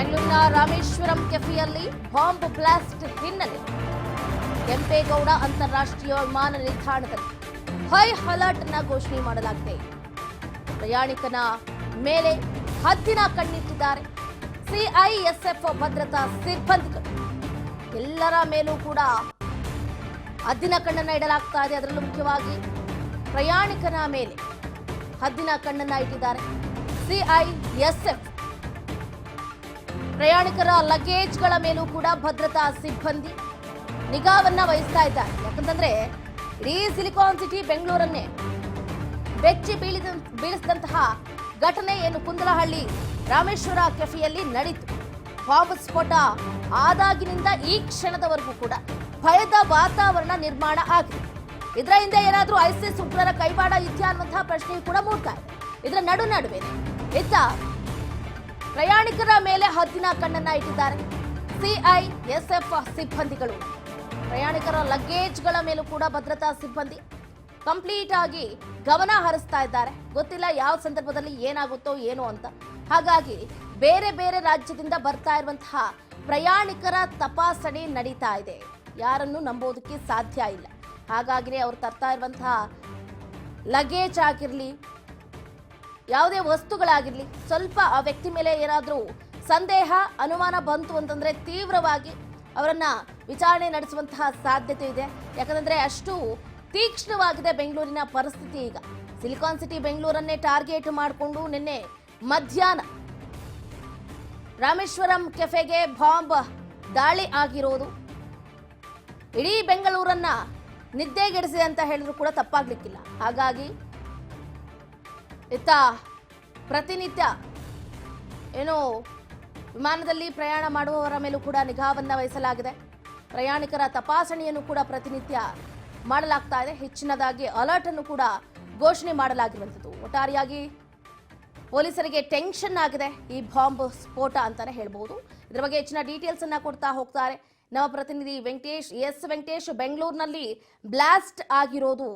ಬೆಂಗಳೂರಿನ Rameswaram ಕೆಫೆಯಲ್ಲಿ bomb blast ಹಿನ್ನೆಲೆ. ಕೆಂಪೇಗೌಡ ಅಂತಾರಾಷ್ಟ್ರೀಯ ವಿಮಾನ ನಿಲ್ದಾಣದಲ್ಲಿ ಹೈ ಅಲರ್ಟ್ನ ಘೋಷಣೆ ಮಾಡಲಾಗಿದೆ. ಪ್ರಯಾಣಿಕನ ಮೇಲೆ ಹದ್ದಿನ ಕಣ್ಣಿಟ್ಟಿದ್ದಾರೆ. ಸಿಐಎಸ್ಎಫ್ ಭದ್ರತಾ ಸಿಬ್ಬಂದಿಗಳು. ಎಲ್ಲರ ಮೇಲೂ ಕೂಡ ಹದ್ದಿನ ಕಣ್ಣನ್ನ ಇಡಲಾಗ್ತಾ ಇದೆ. ಅದರಲ್ಲೂ ಮುಖ್ಯವಾಗಿ ಪ್ರಯಾಣಿಕನ ಮೇಲೆ ಹದ್ದಿನ ಕಣ್ಣನ್ನ ಇಟ್ಟಿದ್ದಾರೆ. ಸಿಐಎಸ್ಎಫ್ ಪ್ರಯಾಣಿಕರ ಲಗೇಜ್ಗಳ ಮೇಲೂ ಕೂಡ ಭದ್ರತಾ ಸಿಬ್ಬಂದಿ ನಿಗಾವನ್ನ ವಹಿಸ್ತಾ ಇದ್ದಾರೆ. ಯಾಕಂತಂದ್ರೆ ಇಡೀ ಸಿಲಿಕಾನ್ ಸಿಟಿ ಬೆಂಗಳೂರನ್ನೇ ಬೆಚ್ಚಿ ಬೀಳಿದ, ಬೀಳಿಸಿದಂತಹ ಘಟನೆ ಏನು ಕುಂದಲಹಳ್ಳಿ ರಾಮೇಶ್ವರ ಕೆಫೆಯಲ್ಲಿ ನಡೀತು. ಬಾಂಬ್ ಸ್ಫೋಟ ಆದಾಗಿನಿಂದ ಈ ಕ್ಷಣದವರೆಗೂ ಕೂಡ ಭಯದ ವಾತಾವರಣ ನಿರ್ಮಾಣ ಆಗಿದೆ. ಇದರ ಹಿಂದೆ ಏನಾದರೂ ಐಸಿಸ್ ಉಗ್ರರ ಕೈವಾಡ ಇದೆಯಾ ಅನ್ನುವಂತಹ ಪ್ರಶ್ನೆಯೂ ಕೂಡ ಮೂಡ್ತಾ ಇದೆ. ಇದರ ನಡು ನಡುವೆ ಇತ್ತ ಪ್ರಯಾಣಿಕರ ಮೇಲೆ ಹದ್ದಿನ ಕಣ್ಣನ್ನ ಇಟ್ಟಿದ್ದಾರೆ. ಸಿಐಎಸ್ಎಫ್ ಸಿಬ್ಬಂದಿಗಳು. ಪ್ರಯಾಣಿಕರ ಲಗೇಜ್ಗಳ ಮೇಲೂ ಕೂಡ ಭದ್ರತಾ ಸಿಬ್ಬಂದಿ. ಕಂಪ್ಲೀಟ್ ಆಗಿ ಗಮನ ಹರಿಸ್ತಾ ಇದ್ದಾರೆ. ಗೊತ್ತಿಲ್ಲ ಯಾವ ಸಂದರ್ಭದಲ್ಲಿ ಏನಾಗುತ್ತೋ ಏನೋ ಅಂತ. ಹಾಗಾಗಿ ಬೇರೆ ಬೇರೆ ರಾಜ್ಯದಿಂದ ಬರ್ತಾ ಇರುವಂತಹ ಪ್ರಯಾಣಿಕರ ತಪಾಸಣೆ ನಡೀತಾ ಇದೆ. ಯಾರನ್ನು ನಂಬೋದಕ್ಕೆ ಸಾಧ್ಯ ಇಲ್ಲ. ಹಾಗಾಗಿನೇ ಅವರು ತರ್ತಾ ಇರುವಂತಹ ಲಗೇಜ್ ಆಗಿರಲಿ ಯಾವುದೇ ವಸ್ತುಗಳಾಗಿರಲಿ, ಸ್ವಲ್ಪ ಆ ವ್ಯಕ್ತಿ ಮೇಲೆ ಏನಾದರೂ ಸಂದೇಹ, ಅನುಮಾನ ಬಂತು ಅಂತಂದ್ರೆ ತೀವ್ರವಾಗಿ ಅವರನ್ನು ವಿಚಾರಣೆ ನಡೆಸುವಂತಹ ಸಾಧ್ಯತೆ ಇದೆ. ಯಾಕಂದ್ರೆ ಅಷ್ಟು ತೀಕ್ಷ್ಣವಾಗಿದೆ ಬೆಂಗಳೂರಿನ ಪರಿಸ್ಥಿತಿ ಈಗ. ಸಿಲಿಕಾನ್ ಸಿಟಿ ಬೆಂಗಳೂರನ್ನೇ ಟಾರ್ಗೆಟ್ ಮಾಡಿಕೊಂಡು ನಿನ್ನೆ ಮಧ್ಯಾಹ್ನ ರಾಮೇಶ್ವರಂ ಕೆಫೆಗೆ ಬಾಂಬ್ ದಾಳಿ ಆಗಿರೋದು. ಇಡೀ ಬೆಂಗಳೂರನ್ನ ನಿದ್ದೆಗೆಡಿಸಿದೆ ಅಂತ ಹೇಳಿದ್ರು ಕೂಡ ತಪ್ಪಾಗ್ಲಿಕ್ಕಿಲ್ಲ. ಹಾಗಾಗಿ ಇತ್ತ ಪ್ರತಿನಿತ್ಯ ಏನು ವಿಮಾನದಲ್ಲಿ ಪ್ರಯಾಣ ಮಾಡುವವರ ಮೇಲೂ ಕೂಡ ನಿಗಾವನ್ನು ವಹಿಸಲಾಗಿದೆ. ಪ್ರಯಾಣಿಕರ ತಪಾಸಣೆಯನ್ನು ಕೂಡ ಪ್ರತಿನಿತ್ಯ ಮಾಡಲಾಗ್ತಾ ಇದೆ. ಹೆಚ್ಚಿನದಾಗಿ ಅಲರ್ಟ್ ಅನ್ನು ಕೂಡ ಘೋಷಣೆ ಮಾಡಲಾಗಿರುವಂಥದ್ದು. ಒಟ್ಟಾರೆಯಾಗಿ ಪೊಲೀಸರಿಗೆ ಟೆನ್ಷನ್ ಆಗಿದೆ. ಈ ಬಾಂಬ್ ಸ್ಫೋಟ ಅಂತಾನೆ ಹೇಳ್ಬೋದು ಇದ್ರ ಬಗ್ಗೆ ಹೆಚ್ಚಿನ ಡೀಟೇಲ್ಸ್ ಅನ್ನ ಕೊಡ್ತಾ ಹೋಗ್ತಾರೆ. ನಮ್ಮ ಪ್ರತಿನಿಧಿ ವೆಂಕಟೇಶ್, ಎಸ್ ವೆಂಕಟೇಶ್, ಬೆಂಗಳೂರಿನಲ್ಲಿ ಬ್ಲಾಸ್ಟ್ ಆಗಿರೋದು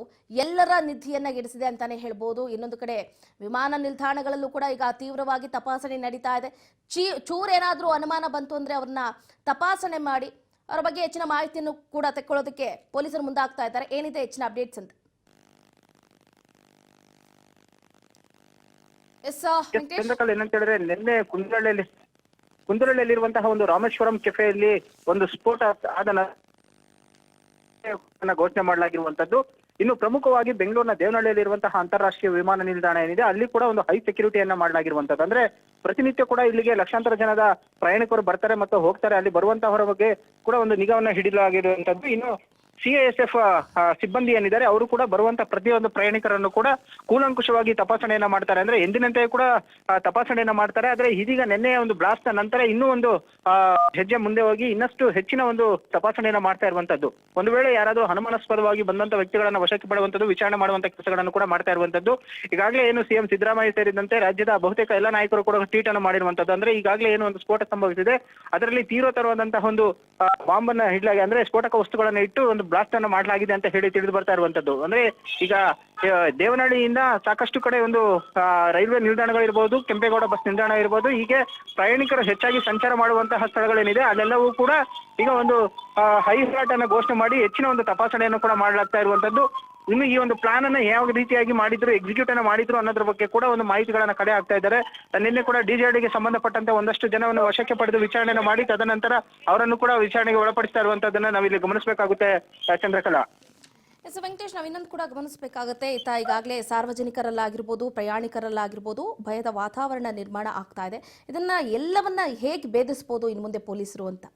ಎಲ್ಲರ ನಿಧಿಯನ್ನ ಗೆಡಿಸಿದೆ ಅಂತಾನೆ ಹೇಳ್ಬೋದು. ಇನ್ನೊಂದು ಕಡೆ ವಿಮಾನ ನಿಲ್ದಾಣಗಳಲ್ಲೂ ಕೂಡ ಈಗ ತೀವ್ರವಾಗಿ ತಪಾಸಣೆ ನಡೀತಾ ಇದೆ. ಚೀ ಚೂರೇನಾದರೂ ಅನುಮಾನ ಬಂತು ಅಂದರೆ ಅವ್ರನ್ನ ತಪಾಸಣೆ ಮಾಡಿ ಅವರ ಬಗ್ಗೆ ಹೆಚ್ಚಿನ ಮಾಹಿತಿಯನ್ನು ಕೂಡ ತೆಕ್ಕೊಳ್ಳೋದಕ್ಕೆ ಪೊಲೀಸರು ಮುಂದಾಗ್ತಾ ಇದ್ದಾರೆ. ಏನಿದೆ ಹೆಚ್ಚಿನ ಅಪ್ಡೇಟ್ಸ್ ಅಂತ? ಎಸ್, ವೆಂಕಟೇಶ್? ಏನಂತ ಹೇಳಿದ್ರೆ ನಿನ್ನೆ ಕುಂದರಳ್ಳಿಯಲ್ಲಿ ಕುಂದರಳ್ಳಿಯಲ್ಲಿರುವಂತಹ ಒಂದು ರಾಮೇಶ್ವರಂ ಕೆಫೆಯಲ್ಲಿ ಒಂದು ಸ್ಫೋಟ ಆದ ಘೋಷಣೆ ಮಾಡಲಾಗಿರುವಂತದ್ದು ಇನ್ನು ಪ್ರಮುಖವಾಗಿ ಬೆಂಗಳೂರಿನ ದೇವನಹಳ್ಳಿಯಲ್ಲಿರುವಂತಹ ಅಂತಾರಾಷ್ಟ್ರೀಯ ವಿಮಾನ ನಿಲ್ದಾಣ ಏನಿದೆ, ಅಲ್ಲಿ ಕೂಡ ಒಂದು ಹೈ ಸೆಕ್ಯೂರಿಟಿಯನ್ನ ಮಾಡಲಾಗಿರುವಂತದ್ದು ಅಂದ್ರೆ ಪ್ರತಿನಿತ್ಯ ಕೂಡ ಇಲ್ಲಿಗೆ ಲಕ್ಷಾಂತರ ಜನದ ಪ್ರಯಾಣಿಕರು ಬರ್ತಾರೆ ಮತ್ತು ಹೋಗ್ತಾರೆ. ಅಲ್ಲಿ ಬರುವಂತಹವರ ಬಗ್ಗೆ ಕೂಡ ಒಂದು ನಿಗಾವನ್ನ ಹಿಡಿಯಲಾಗಿರುವಂತದ್ದು ಇನ್ನು ಸಿಐಎಸ್ಎಫ್ ಸಿಬ್ಬಂದಿ ಏನಿದ್ದಾರೆ ಅವರು ಕೂಡ ಬರುವಂತ ಪ್ರತಿಯೊಂದು ಪ್ರಯಾಣಿಕರನ್ನು ಕೂಡ ಕೂಲಂಕುಷವಾಗಿ ತಪಾಸಣೆಯನ್ನ ಮಾಡ್ತಾರೆ. ಅಂದ್ರೆ ಎಂದಿನಂತೆ ಕೂಡ ತಪಾಸಣೆಯನ್ನ ಮಾಡ್ತಾರೆ. ಆದ್ರೆ ಇದೀಗ ನಿನ್ನೆ ಒಂದು ಬ್ಲಾಸ್ಟ್ ನಂತರ ಇನ್ನೂ ಒಂದು ಹೆಜ್ಜೆ ಮುಂದೆ ಹೋಗಿ ಇನ್ನಷ್ಟು ಹೆಚ್ಚಿನ ಒಂದು ತಪಾಸಣೆಯನ್ನ ಮಾಡ್ತಾ ಇರುವಂತದ್ದು. ಒಂದು ವೇಳೆ ಯಾರಾದರೂ ಅನುಮಾನಾಸ್ಪದವಾಗಿ ಬಂದಂತ ವ್ಯಕ್ತಿಗಳನ್ನ ವಶಕ್ಕೆ ಪಡುವಂತದ್ದು ವಿಚಾರಣೆ ಮಾಡುವಂತ ಕೆಲಸಗಳನ್ನು ಕೂಡ ಮಾಡ್ತಾ ಇರುವಂತದ್ದು. ಈಗಾಗಲೇ ಏನು ಸಿಎಂ ಸಿದ್ದರಾಮಯ್ಯ ಸೇರಿದಂತೆ ರಾಜ್ಯದ ಬಹುತೇಕ ಎಲ್ಲ ನಾಯಕರು ಕೂಡ ಟ್ವೀಟ್ ಅನ್ನು ಮಾಡಿರುವಂತದ್ದು. ಅಂದ್ರೆ ಈಗಾಗಲೇ ಏನು ಒಂದು ಸ್ಫೋಟ ಸಂಭವಿಸಿದೆ, ಅದರಲ್ಲಿ ತೀವ್ರತರವಾದಂತಹ ಒಂದು ಬಾಂಬ್ ಅನ್ನ ಇಡ್ಲಾಗಿ ಅಂದ್ರೆ ಸ್ಫೋಟಕ ವಸ್ತುಗಳನ್ನ ಇಟ್ಟು ಒಂದು ಬ್ಲಾಸ್ಟ್ ಅನ್ನ ಮಾಡಲಾಗಿದೆ ಅಂತ ಹೇಳಿ ತಿಳಿದು ಬರ್ತಾ ಇರುವಂತದ್ದು ಅಂದ್ರೆ ಈಗ ದೇವನಹಳ್ಳಿಯಿಂದ ಸಾಕಷ್ಟು ಕಡೆ ಒಂದು ರೈಲ್ವೆ ರೈಲ್ವೆ ನಿಲ್ದಾಣಗಳಿರ್ಬೋದು ಕೆಂಪೇಗೌಡ ಬಸ್ ನಿಲ್ದಾಣ ಇರ್ಬೋದು, ಹೀಗೆ ಪ್ರಯಾಣಿಕರು ಹೆಚ್ಚಾಗಿ ಸಂಚಾರ ಮಾಡುವಂತಹ ಸ್ಥಳಗಳೇನಿದೆ, ಅಲ್ಲೆಲ್ಲವೂ ಕೂಡ ಈಗ ಒಂದು ಹೈ ಅಲರ್ಟ್ ಅನ್ನ ಘೋಷಣೆ ಮಾಡಿ ಹೆಚ್ಚಿನ ಒಂದು ತಪಾಸಣೆಯನ್ನು ಕೂಡ ಮಾಡಲಾಗ್ತಾ ಇರುವಂತದ್ದು ಇನ್ನು ಈ ಒಂದು ಪ್ಲಾನ್ ಅನ್ನ ಯಾವ ರೀತಿಯಾಗಿ ಮಾಡಿದ್ರು ಎಕ್ಸಿಕ್ಯೂಟ್ ಅನ್ನ ಮಾಡಿದ್ರು ಅನ್ನೋದ್ರ ಬಗ್ಗೆ ಕೂಡ ಒಂದು ಮಾಹಿತಿಗಳನ್ನ ಕಡೆ ಆಗ್ತಾ ಇದ್ದಾರೆ. ನಿನ್ನೆ ಕೂಡ ಡಿಜೆಡಿಗೆ ಸಂಬಂಧಪಟ್ಟಂತೆ ಒಂದಷ್ಟು ಜನವನ್ನು ವಶಕ್ಕೆ ಪಡೆದು ವಿಚಾರಣೆಯನ್ನು ಮಾಡಿ, ತದನಂತರ ಅವರನ್ನು ಕೂಡ ವಿಚಾರಣೆಗೆ ಒಳಪಡಿಸ್ತಾ ಇರುವಂತದನ್ನ ನಾವಿಲ್ಲಿ ಗಮನಿಸಬೇಕಾಗುತ್ತೆ, ಚಂದ್ರಕಲಾ. ಎಸ್, ವೆಂಕಟೇಶ್, ನಾವು ಇನ್ನೊಂದು ಕೂಡ ಗಮನಿಸಬೇಕಾಗುತ್ತೆ. ಈತ ಈಗಾಗಲೇ ಸಾರ್ವಜನಿಕರಲ್ಲಾಗಿರ್ಬೋದು, ಪ್ರಯಾಣಿಕರಲ್ಲಾಗಿರ್ಬೋದು ಭಯದ ವಾತಾವರಣ ನಿರ್ಮಾಣ ಆಗ್ತಾ ಇದೆ. ಇದನ್ನ ಎಲ್ಲವನ್ನ ಹೇಗೆ ಭೇದಿಸ್ಬೋದು ಇನ್ನು ಮುಂದೆ ಪೊಲೀಸರು ಅಂತ?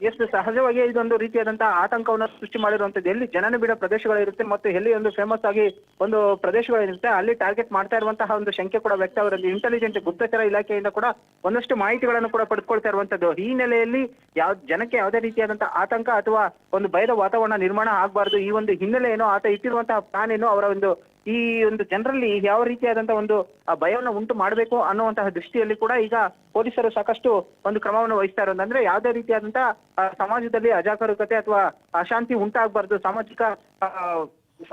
ಎಸ್ ಸಹಜವಾಗಿ ಇದೊಂದು ರೀತಿಯಾದಂತಹ ಆತಂಕವನ್ನು ಸೃಷ್ಟಿ ಮಾಡಿರುವಂತದ್ದು ಎಲ್ಲಿ ಜನನ ಬಿಡ ಪ್ರದೇಶಗಳಿರುತ್ತೆ ಮತ್ತು ಎಲ್ಲಿ ಒಂದು ಫೇಮಸ್ ಆಗಿ ಒಂದು ಪ್ರದೇಶಗಳಿರುತ್ತೆ, ಅಲ್ಲಿ ಟಾರ್ಗೆಟ್ ಮಾಡ್ತಾ ಇರುವಂತಹ ಒಂದು ಶಂಕೆ ಕೂಡ ವ್ಯಕ್ತ ಅವರಲ್ಲಿ ಇಂಟೆಲಿಜೆಂಟ್ ಗುಪ್ತಚರ ಇಲಾಖೆಯಿಂದ ಕೂಡ ಒಂದಷ್ಟು ಮಾಹಿತಿಗಳನ್ನು ಕೂಡ ಪಡೆದುಕೊಳ್ತಾ ಇರುವಂತದ್ದು ಈ ನೆಲೆಯಲ್ಲಿ ಯಾವ, ಜನಕ್ಕೆ ಯಾವುದೇ ರೀತಿಯಾದಂತಹ ಆತಂಕ ಅಥವಾ ಒಂದು ಭಯದ ವಾತಾವರಣ ನಿರ್ಮಾಣ ಆಗಬಾರದು. ಈ ಒಂದು ಹಿನ್ನೆಲೆ ಏನೋ ಆತ ಇಟ್ಟಿರುವಂತಹ ಪ್ಲಾನ್ ಏನೋ ಅವರ ಒಂದು ಈ ಒಂದು ಜನರಲ್ಲಿ ಯಾವ ರೀತಿಯಾದಂತಹ ಒಂದು ಭಯವನ್ನು ಉಂಟು ಮಾಡಬೇಕು ಅನ್ನುವಂತಹ ದೃಷ್ಟಿಯಲ್ಲಿ ಕೂಡ ಈಗ ಪೊಲೀಸರು ಸಾಕಷ್ಟು ಒಂದು ಕ್ರಮವನ್ನು ವಹಿಸ್ತಾ ಇರೋದು ಅಂದ್ರೆ ಯಾವುದೇ ರೀತಿಯಾದಂತಹ ಸಮಾಜದಲ್ಲಿ ಅಜಾಗರೂಕತೆ ಅಥವಾ ಅಶಾಂತಿ ಉಂಟಾಗಬಾರ್ದು. ಸಾಮಾಜಿಕ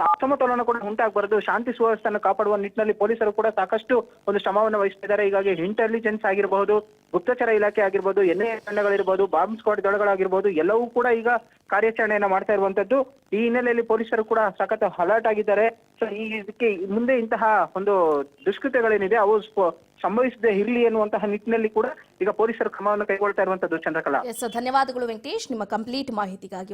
ಅಸಮತೋಲನ ಕೂಡ ಉಂಟಾಗಬಾರದು. ಶಾಂತಿ ಸುವ್ಯವಸ್ಥೆಯನ್ನು ಕಾಪಾಡುವ ನಿಟ್ಟಿನಲ್ಲಿ ಪೊಲೀಸರು ಕೂಡ ಸಾಕಷ್ಟು ಒಂದು ಶ್ರಮವನ್ನು ವಹಿಸ್ತಿದ್ದಾರೆ. ಹೀಗಾಗಿ ಇಂಟೆಲಿಜೆನ್ಸ್ ಆಗಿರಬಹುದು, ಗುಪ್ತಚರ ಇಲಾಖೆ ಆಗಿರ್ಬೋದು ಎನ್ಐ ತಂಡಗಳಿರ್ಬೋದು ಬಾಂಬ್ ಸ್ಕ್ವಾಡ್ ದಳಗಳಾಗಿರ್ಬೋದು ಎಲ್ಲವೂ ಕೂಡ ಈಗ ಕಾರ್ಯಾಚರಣೆಯನ್ನ ಮಾಡ್ತಾ ಇರುವಂತದ್ದು. ಈ ಹಿನ್ನೆಲೆಯಲ್ಲಿ ಪೊಲೀಸರು ಕೂಡ ಸಖತ್ ಅಲರ್ಟ್ ಆಗಿದ್ದಾರೆ. ಸೊ ಈ ಇದಕ್ಕೆ ಮುಂದೆ ಇಂತಹ ಒಂದು ದುಷ್ಕೃತ್ಯಗಳೇನಿದೆ, ಅವು ಸಂಭವಿಸದೆ ಇರಲಿ ಎನ್ನುವಂತಹ ನಿಟ್ಟಿನಲ್ಲಿ ಕೂಡ ಈಗ ಪೊಲೀಸರು ಕ್ರಮವನ್ನು ಕೈಗೊಳ್ತಾ ಇರುವಂತದ್ದು ಚಂದ್ರಕಲಾ. ಧನ್ಯವಾದಗಳು ವೆಂಕಟೇಶ್. ನಿಮ್ಮ ಕಂಪ್ಲೀಟ್ ಮಾಹಿತಿಗಾಗಿ